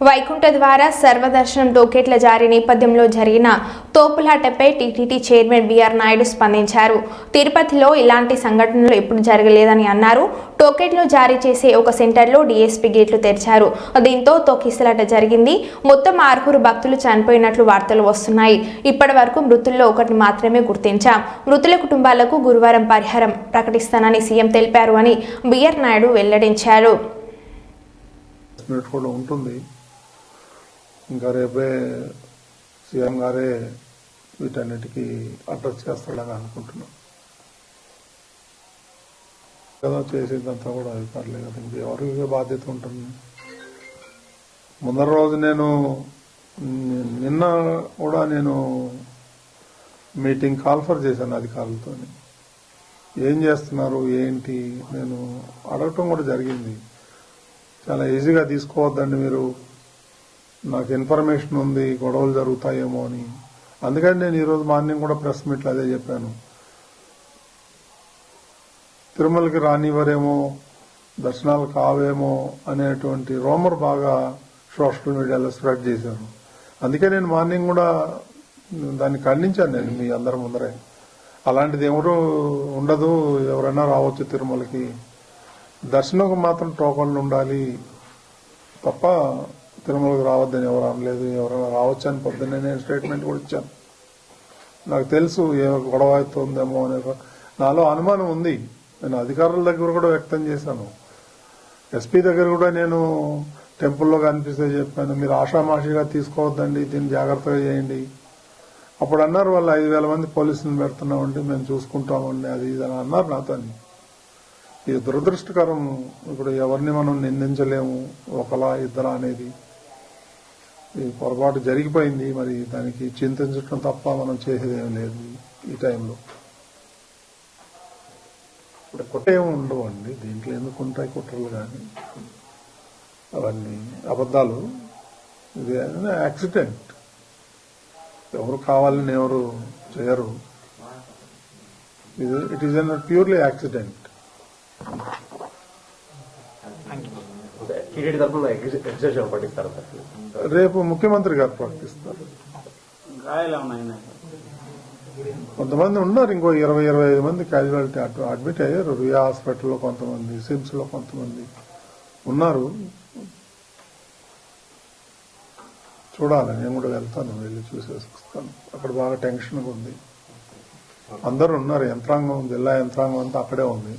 వైకుంఠ ద్వారా సర్వదర్శనం టోకెట్ల జారీ నేపథ్యంలో జరిగిన తోపులాటపై టీటీడీ చైర్మన్ బీఆర్ నాయుడు స్పందించారు. తిరుపతిలో ఇలాంటి సంఘటనలు ఎప్పుడు జరగలేదని అన్నారు. టోకెట్లు జారీ చేసే ఒక సెంటర్లో డీఎస్పీ గేట్లు తెరిచారు. దీంతో తొక్కిసలాట జరిగింది. మొత్తం ఆరుగురు భక్తులు చనిపోయినట్లు వార్తలు వస్తున్నాయి. ఇప్పటి వరకు మృతుల్లో ఒకటి మాత్రమే గుర్తించాం. మృతుల కుటుంబాలకు గురువారం పరిహారం ప్రకటిస్తానని సీఎం తెలిపారు అని బీఆర్ నాయుడు వెల్లడించారు. ఉంటుంది. ఇంకా రేపే సీఎం గారే వీటన్నిటికీ అడ్రస్ చేస్తాడని అనుకుంటున్నాం. కదా చేసేదంతా కూడా అయిపోలేదు కదా. ఇంకా ఎవరికి బాధ్యత ఉంటుంది? ముందర రోజు నేను నిన్న కూడా నేను మీటింగ్ కాల్ఫర్ చేశాను అధికారులతో ఏం చేస్తున్నారు? ఏంటి? నేను అడగటం కూడా జరిగింది. చాలా ఈజీగా తీసుకోవద్దండి మీరు. నాకు ఇన్ఫర్మేషన్ ఉంది గొడవలు జరుగుతాయేమో అని. అందుకని నేను ఈరోజు మార్నింగ్ కూడా ప్రెస్ మీట్లో అదే చెప్పాను. తిరుమలకి రానివ్వరేమో దర్శనాలు కావేమో అనేటువంటి రోమర్ బాగా సోషల్ మీడియాలో స్ప్రెడ్ చేశారు. అందుకే నేను మార్నింగ్ కూడా దాన్ని ఖండించాను నేను మీ అందరి ముందరే. అలాంటిది ఎవరు ఉండదు ఎవరైనా రావచ్చు తిరుమలకి. దర్శనంకు మాత్రం టోకన్లు ఉండాలి తప్ప తిరుమలకు రావద్దని ఎవరు అనలేదు ఎవరైనా రావచ్చు అని పొద్దున్నే నేను స్టేట్మెంట్ కూడా ఇచ్చాను. నాకు తెలుసు ఏ గొడవ అవుతుందేమో అనే నాలో అనుమానం ఉంది. నేను అధికారుల దగ్గర కూడా వ్యక్తం చేశాను. ఎస్పీ దగ్గర కూడా నేను టెంపుల్లో కనిపిస్తే చెప్పాను మీరు ఆషామాషిగా తీసుకోవద్దండి దీన్ని జాగ్రత్తగా చేయండి. అప్పుడు అన్నారు వాళ్ళు ఐదు వేల మంది పోలీసులను పెడుతున్నామండి మేము చూసుకుంటామండి అది ఇది అని అన్నారు నాతో ఇది దురదృష్టకరం ఇప్పుడు ఎవరిని మనం నిందించలేము ఒకలా ఇద్దరా అనేది ఈ పొరపాటు జరిగిపోయింది మరి దానికి చింతించడం తప్ప మనం చేసేదేమి లేదు ఈ టైంలో. ఇప్పుడు కుట్రేమి ఉండవు అండి దీంట్లో ఎందుకు ఉంటాయి కుట్రలు కానీ? అవన్నీ అబద్ధాలు. ఇది యాక్సిడెంట్. ఎవరు కావాలని ఎవరు చేయరు. ఇది it is an purely accident రేపు ముఖ్యమంత్రి గారు ప్రకటిస్తారు కొంతమంది ఉన్నారు ఇంకో ఇరవై ఇరవై ఐదు మంది క్యాజువాలిటీ అడ్మిట్ అయ్యారు. రియా హాస్పిటల్లో కొంతమంది సిమ్స్లో కొంతమంది ఉన్నారు. చూడాలి నేను కూడా వెళ్తాను వెళ్ళి చూసేసి వస్తాను. అక్కడ బాగా టెన్షన్గా ఉంది. అందరూ ఉన్నారు యంత్రాంగం జిల్లా యంత్రాంగం అంతా అక్కడే ఉంది.